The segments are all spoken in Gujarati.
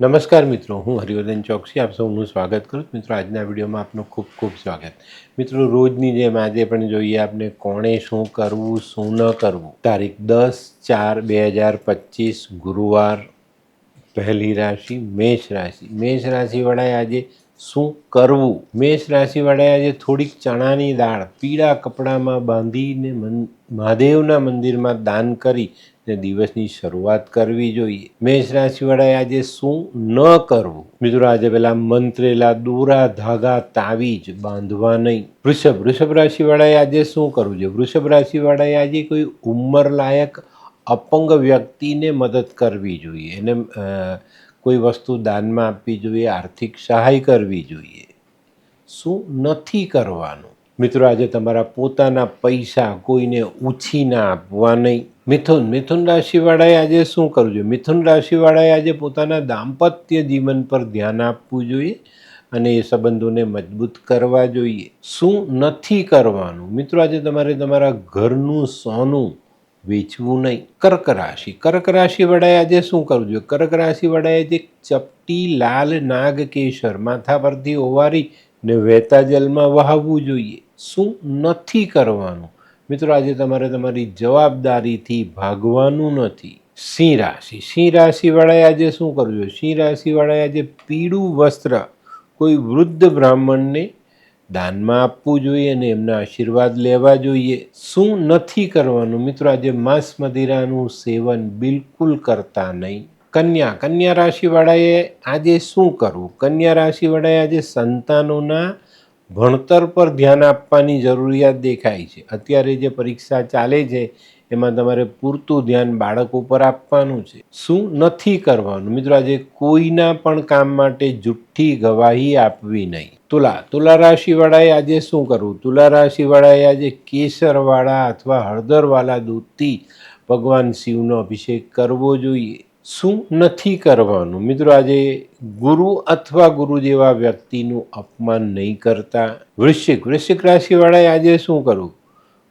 નમસ્કાર મિત્રો, હું હરિવર્ધન ચોકસી, આપ સૌનું સ્વાગત કરું છું. મિત્રો, આજના વિડીયોમાં આપનું ખૂબ ખૂબ સ્વાગત. મિત્રો, રોજની જેમ આજે પણ જોઈએ આપણે કોણે શું કરવું, શું ન કરવું. તારીખ દસ ચાર બે હજાર પચીસ, ગુરુવાર, પહેલી રાશિ, મેષ રાશિ. મેષ રાશિવાળાએ આજે શું કરવું? મેષ રાશિવાળાએ આજે થોડીક ચણાની દાળ પીળા કપડામાં બાંધીને મન- મહાદેવના મંદિરમાં દાન કરી ને દિવસની શરૂઆત કરવી જોઈએ. મેષ રાશિવાળાએ આજે શું ન કરવું? મિત્રો, આજે પેલા મંત્રેલા દોરા ધાગા તાવીજ બાંધવા નહીં. વૃષભ વૃષભ રાશિવાળાએ આજે શું કરવું જોઈએ? વૃષભ રાશિવાળાએ આજે કોઈ ઉંમરલાયક, અપંગ વ્યક્તિને મદદ કરવી જોઈએ. એને કોઈ વસ્તુ દાનમાં આપવી જોઈએ, આર્થિક સહાય કરવી જોઈએ. શું નથી કરવાનું? મિત્રો, આજે તમારા પોતાના પૈસા કોઈને ઉછીના આપવા નહીં. મિથુન મિથુન રાશિવાળાએ આજે શું કરવું જોઈએ? મિથુન રાશિવાળાએ આજે પોતાના દાંપત્ય જીવન પર ધ્યાન આપવું જોઈએ અને એ સંબંધોને મજબૂત કરવા જોઈએ. શું નથી કરવાનું? મિત્રો, આજે તમારે તમારા ઘરનું સોનું વેચવું નહીં. કર્ક રાશિ. કર્ક રાશિવાળાએ આજે શું કરવું જોઈએ? કર્ક રાશિવાળાએ જે ચપટી લાલ નાગ કેસર માથા પરથી ઓવારી ને વહેતા જલમાં વહાવવું જોઈએ. શું નથી કરવાનું? મિત્રો, આજે તમારે તમારી જવાબદારીથી ભાગવાનું નથી. સિંહ રાશિ. સિંહ રાશિવાળાએ આજે શું કરવું સિંહ રાશિવાળાએ આજે પીળું વસ્ત્ર કોઈ વૃદ્ધ બ્રાહ્મણને દાનમાં આપવું જોઈએ અને એમના આશીર્વાદ લેવા જોઈએ. શું નથી કરવાનું? મિત્રો, આજે માંસ મદિરાનું સેવન બિલકુલ કરતા નહીં. કન્યા. કન્યા રાશિવાળાએ આજે શું કરવું? કન્યા રાશિવાળાએ આજે સંતાનોના ભણતર પર ધ્યાન આપવાની જરૂરિયાત દેખાય છે. અત્યારે જે પરીક્ષા ચાલે છે, એમાં તમારે પૂરતું ધ્યાન બાળક ઉપર આપવાનું છે. શું નથી કરવાનું? મિત્રો, આજે કોઈના પણ કામ માટે જુઠ્ઠી ગવાહી આપવી નહીં. તુલા તુલા રાશિવાળાએ આજે શું કરવું? તુલા રાશિવાળાએ આજે કેસરવાળા અથવા હળદરવાળા દૂધથી ભગવાન શિવનો અભિષેક કરવો જોઈએ. શું નથી કરવાનું? મિત્રો, આજે ગુરુ અથવા ગુરુ જેવા વ્યક્તિનું અપમાન નહીં કરતા વૃશ્ચિક. વૃશ્ચિક રાશિવાળાએ આજે શું કરવું?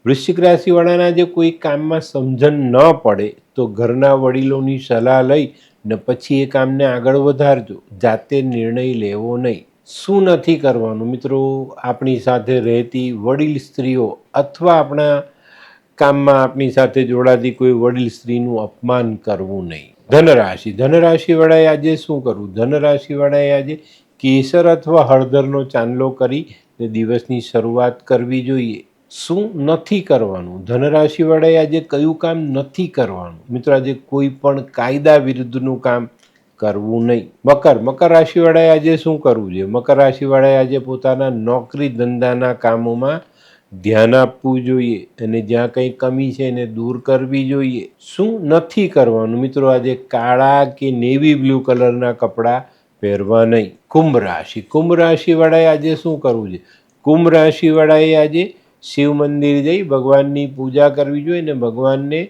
વૃશ્ચિક રાશિવાળાના આજે કોઈ કામમાં સમજણ ન પડે તો ઘરના વડીલોની સલાહ લઈ ને પછી એ કામને આગળ વધારજો. જાતે નિર્ણય લેવો નહીં. શું નથી કરવાનું? મિત્રો, આપણી સાથે રહેતી વડીલ સ્ત્રીઓ અથવા આપણા કામમાં આપણી સાથે જોડાતી કોઈ વડીલ સ્ત્રીનું અપમાન કરવું નહીં. ધનરાશિ. ધનરાશિવાળાએ આજે શું કરવું ધનરાશિવાળાએ આજે કેસર અથવા હળદરનો ચાંદલો કરી ને દિવસની શરૂઆત કરવી જોઈએ. શું નથી કરવાનું? ધનરાશિવાળાએ આજે કયું કામ નથી કરવાનું? મિત્રો, આજે કોઈ પણ કાયદા વિરુદ્ધનું કામ કરવું નહીં. મકર. મકર રાશિવાળાએ આજે શું કરવું જોઈએ? મકર રાશિવાળાએ આજે પોતાના નોકરી ધંધાના કામોમાં ધ્યાન આપવું જોઈએ અને જ્યાં કંઈ કમી છે એને દૂર કરવી જોઈએ. શું નથી કરવાનું? મિત્રો, આજે કાળા કે નેવી બ્લુ કલરના કપડાં પહેરવા નહીં. કુંભ રાશિ. કુંભ રાશિવાળાએ આજે શું કરવું છે? કુંભ રાશિવાળાએ આજે શિવ મંદિર જઈ ભગવાનની પૂજા કરવી જોઈએ અને ભગવાનને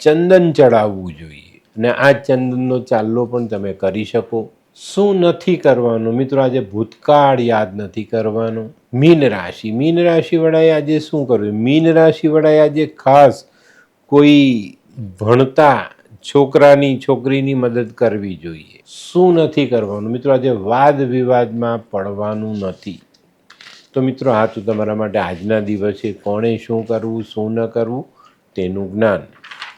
ચંદન ચડાવવું જોઈએ. અને આ ચંદનનો ચાલ્લો પણ તમે કરી શકો. શું નથી કરવાનું? મિત્રો, આજે ભૂતકાળ યાદ નથી કરવાનું. મીન રાશિ. મીન રાશિવાળાએ આજે શું કરવું મીન રાશિવાળાએ આજે ખાસ કોઈ ભણતા છોકરાની છોકરીની મદદ કરવી જોઈએ. શું નથી કરવાનું? મિત્રો, આજે વાદ વિવાદમાં પડવાનું નથી. તો મિત્રો, આ તો તમારા માટે આજના દિવસે કોણે શું કરવું, શું ન કરવું તેનું જ્ઞાન.